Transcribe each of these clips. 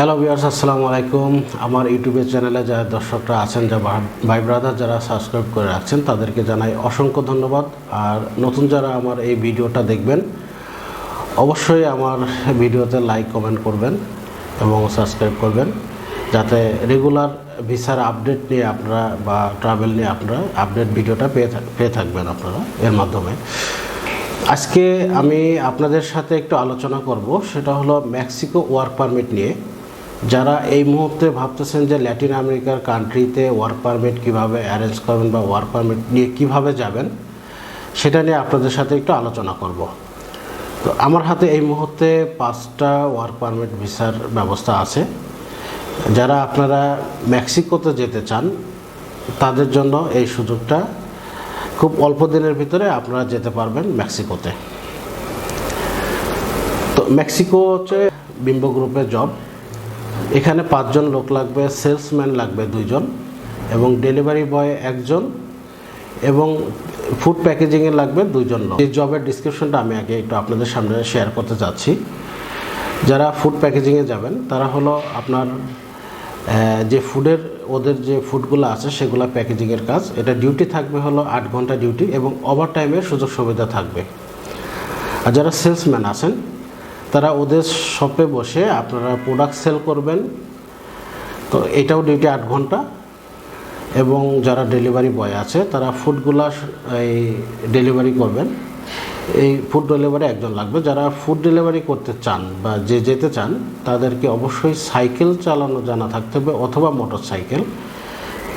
Hello viewers আসসালামু আলাইকুম আমার ইউটিউবের চ্যানেলে যারা দর্শকরা আছেন যা ভাই ব্রাদার যারা সাবস্ক্রাইব করে রাখছেন, তাদেরকে জানাই অসংখ্য ধন্যবাদ। আর নতুন যারা আমার এই ভিডিওটা দেখবেন, অবশ্যই আমার ভিডিওতে লাইক কমেন্ট করবেন এবং সাবস্ক্রাইব করবেন। যাতে রেগুলার ভিসার আপডেট নিয়ে আপনারা বা ট্রাভেল নিয়ে আপনারা আপডেট ভিডিওটা পেয়ে পেয়ে থাকবেন আপনারা এর মাধ্যমে। আজকে আমি আপনাদের সাথে একটু আলোচনা করব, সেটা হলো মেক্সিকো ওয়ার্ক পারমিট নিয়ে। যারা এই মুহূর্তে ভাবতেছেন যে ল্যাটিন আমেরিকার কান্ট্রিতে ওয়ার্ক পারমিট কীভাবে অ্যারেঞ্জ করবেন বা ওয়ার্ক পারমিট নিয়ে কীভাবে যাবেন, সেটা নিয়ে আপনাদের সাথে একটু আলোচনা করব। তো আমার হাতে এই মুহূর্তে পাঁচটা ওয়ার্ক পারমিট ভিসার ব্যবস্থা আছে। যারা আপনারা মেক্সিকোতে যেতে চান, তাদের জন্য এই সুযোগটা খুব অল্প দিনের ভিতরে আপনারা যেতে পারবেন মেক্সিকোতে। তো মেক্সিকো হচ্ছে বিম্ব গ্রুপের জব এখানে পাঁচজন লোক লাগবে, সেলসম্যান লাগবে দুইজন এবং ডেলিভারি বয় একজন এবং ফুড প্যাকেজিংয়ে লাগবে দুইজন লোক। এই জবের ডিসক্রিপশনটা আমি আগে একটু আপনাদের সামনে শেয়ার করতে চাচ্ছি। যারা ফুড প্যাকেজিংয়ে যাবেন, তারা হলো আপনার যে ফুডের, ওদের যে ফুডগুলো আছে সেগুলো প্যাকেজিংয়ের কাজ। এটা ডিউটি থাকবে হলো আট ঘণ্টা ডিউটি এবং ওভার টাইমের সুযোগ সুবিধা থাকবে। আর যারা সেলসম্যান আছেন তারা ওদের শপে বসে আপনারা প্রোডাক্ট সেল করবেন। তো এটাও ডিউটি আট ঘণ্টা। এবং যারা ডেলিভারি বয় আছে, তারা ফুডগুলা এই ডেলিভারি করবেন। এই ফুড ডেলিভারি একজন লাগবে। যারা ফুড ডেলিভারি করতে চান বা যে যেতে চান, তাদেরকে অবশ্যই সাইকেল চালানো জানা থাকতে হবে, অথবা মোটর সাইকেল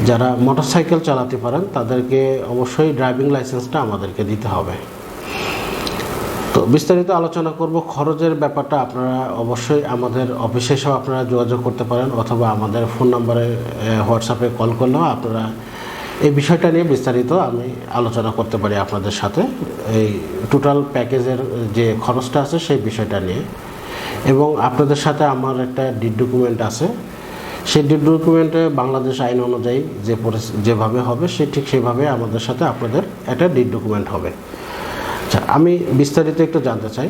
যারা মোটর সাইকেল চালাতে পারেন, তাদেরকে অবশ্যই ড্রাইভিং লাইসেন্সটা আমাদেরকে দিতে হবে। তো বিস্তারিত আলোচনা করব। খরচের ব্যাপারটা আপনারা অবশ্যই আমাদের অফিসে এসেও আপনারা যোগাযোগ করতে পারেন অথবা আমাদের ফোন নাম্বারে হোয়াটসঅ্যাপে কল করলেও আপনারা এই বিষয়টা নিয়ে বিস্তারিত আমি আলোচনা করতে পারি আপনাদের সাথে। এই টোটাল প্যাকেজের যে খরচটা আছে সেই বিষয়টা নিয়ে। এবং আপনাদের সাথে আমার একটা ডিড ডকুমেন্ট আছে। সেই ডিড ডকুমেন্টে বাংলাদেশ আইন অনুযায়ী যে যেভাবে হবে সে ঠিক সেভাবে আমাদের সাথে আপনাদের একটা ডিড ডকুমেন্ট হবে। আচ্ছা আমি বিস্তারিত একটু জানতে চাই।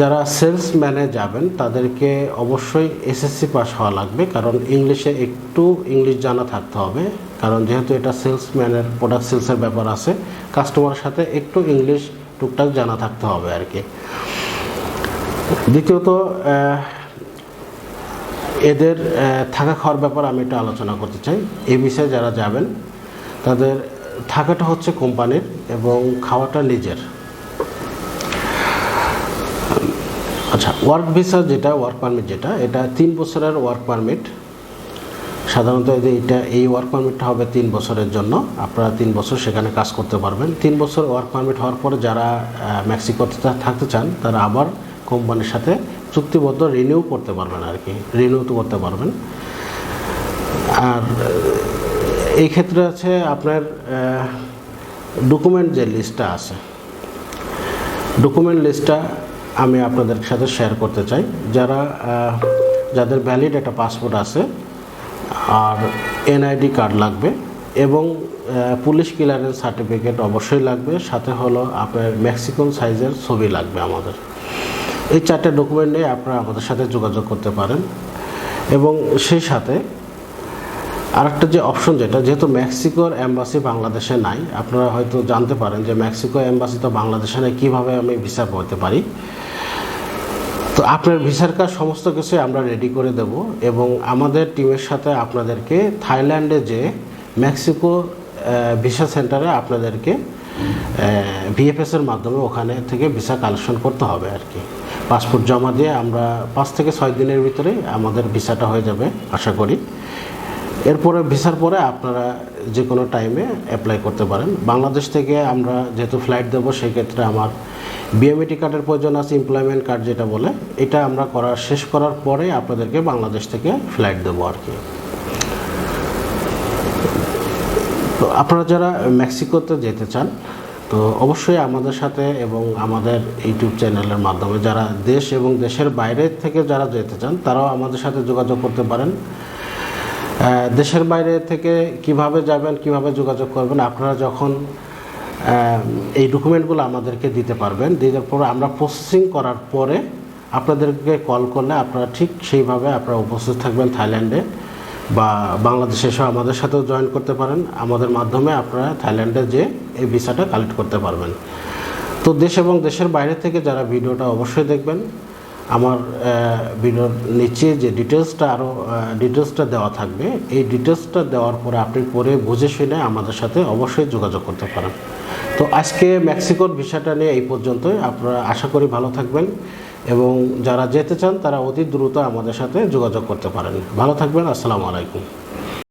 যারা সেলসম্যানে যাবেন, তাদেরকে অবশ্যই এসএসসি পাস হওয়া লাগবে, কারণ ইংলিশে একটু ইংলিশ জানা থাকতে হবে, কারণ যেহেতু এটা সেলসম্যানের প্রোডাক্ট সেলসের ব্যাপার আছে কাস্টমারের সাথে একটু ইংলিশ টুকটাক জানা থাকতে হবে আর কি। দ্বিতীয়ত এদের থাকা খাওয়ার ব্যাপার আমি একটু আলোচনা করতে চাই। এ বিষয়ে যারা যাবেন, তাদের থাকাটা হচ্ছে কোম্পানির এবং খাওয়াটা নিজের। আচ্ছা ওয়ার্ক ভিসা যেটা ওয়ার্ক পারমিট যেটা, এটা তিন বছরের ওয়ার্ক পারমিট সাধারণত এটা, এই ওয়ার্ক পারমিটটা হবে তিন বছরের জন্য, আপনারা তিন বছর সেখানে কাজ করতে পারবেন। তিন বছর ওয়ার্ক পারমিট হওয়ার পরে যারা মেক্সিকোতে থাকতে চান, তারা আবার কোম্পানির সাথে চুক্তিবদ্ধ রিনিউ করতে পারবেন আর কি রিনিউ তো করতে পারবেন। আর এই ক্ষেত্রে আছে আপনার ডকুমেন্ট যে লিস্টটা আছে ডকুমেন্ট লিস্টটা আমি আপনাদের সাথে শেয়ার করতে চাই। যারা যাদের ভ্যালিড একটা পাসপোর্ট আছে, আর এনআইডি কার্ড লাগবে, এবং পুলিশ ক্লিয়ারেন্স সার্টিফিকেট অবশ্যই লাগবে, সাথে হলো আপনার মেক্সিকন সাইজের ছবি লাগবে আমাদের। এই চারটে ডকুমেন্ট নিয়ে আপনারা আমাদের সাথে যোগাযোগ করতে পারেন। এবং সেই সাথে আরেকটা যে অপশন যেটা, যেহেতু মেক্সিকোর এম্বাসি বাংলাদেশে নাই, আপনারা হয়তো জানতে পারেন যে মেক্সিকো এম্বাসি তো বাংলাদেশে নেই, কীভাবে আমি ভিসা পেতে পারি? তো আপনার ভিসার কাজ সমস্ত কিছু আমরা রেডি করে দেব এবং আমাদের টিমের সাথে আপনাদেরকে থাইল্যান্ডে যে মেক্সিকো ভিসা সেন্টারে আপনাদেরকে ভিএফএসের মাধ্যমে ওখানে থেকে ভিসা কালেকশন করতে হবে আর কি। পাসপোর্ট জমা দিয়ে আমরা পাঁচ থেকে ছয় দিনের ভিতরে আমাদের ভিসাটা হয়ে যাবে, আশা করি। এরপরে ভিসার পরে আপনারা যে কোনো টাইমে অ্যাপ্লাই করতে পারেন। বাংলাদেশ থেকে আমরা যেহেতু ফ্লাইট দেবো, সেক্ষেত্রে আমার বিএমএটি কার্ডের প্রয়োজন আছে এমপ্লয়মেন্ট কার্ড যেটা বলে, এটা আমরা করার শেষ করার পরে আপনাদেরকে বাংলাদেশ থেকে ফ্লাইট দেবো আর কি। তো আপনারা যারা মেক্সিকোতে যেতে চান, তো অবশ্যই আমাদের সাথে এবং আমাদের ইউটিউব চ্যানেলের মাধ্যমে যারা দেশ এবং দেশের বাইরে থেকে যারা যেতে চান, তারাও আমাদের সাথে যোগাযোগ করতে পারেন। দেশের বাইরে থেকে কীভাবে যাবেন, কীভাবে যোগাযোগ করবেন, আপনারা যখন এই ডকুমেন্টগুলো আমাদেরকে দিতে পারবেন দেওয়ার পর আমরা প্রসেসিং করার পরে আপনাদেরকে কল করলে আপনারা ঠিক সেইভাবে আপনারা উপস্থিত থাকবেন থাইল্যান্ডে বা বাংলাদেশে এসে আমাদের সাথেও জয়েন করতে পারেন। আমাদের মাধ্যমে আপনারা থাইল্যান্ডে যে এই ভিসাটা কালেক্ট করতে পারবেন। তো দেশ এবং দেশের বাইরে থেকে যারা ভিডিওটা অবশ্যই দেখবেন। আমার ভিডিওর নিচে যে ডিটেলসটা আরও ডিটেলসটা দেওয়া থাকবে, এই ডিটেলসটা দেওয়ার পরে আপনি পরে বুঝে শুনে আমাদের সাথে অবশ্যই যোগাযোগ করতে পারেন। তো আজকে মেক্সিকোর ভিসাটা নিয়ে এই পর্যন্তই। আপনারা আশা করি ভালো থাকবেন এবং যারা যেতে চান তারা অতি দ্রুত আমাদের সাথে যোগাযোগ করতে পারেন। ভালো থাকবেন। আসসালামু আলাইকুম।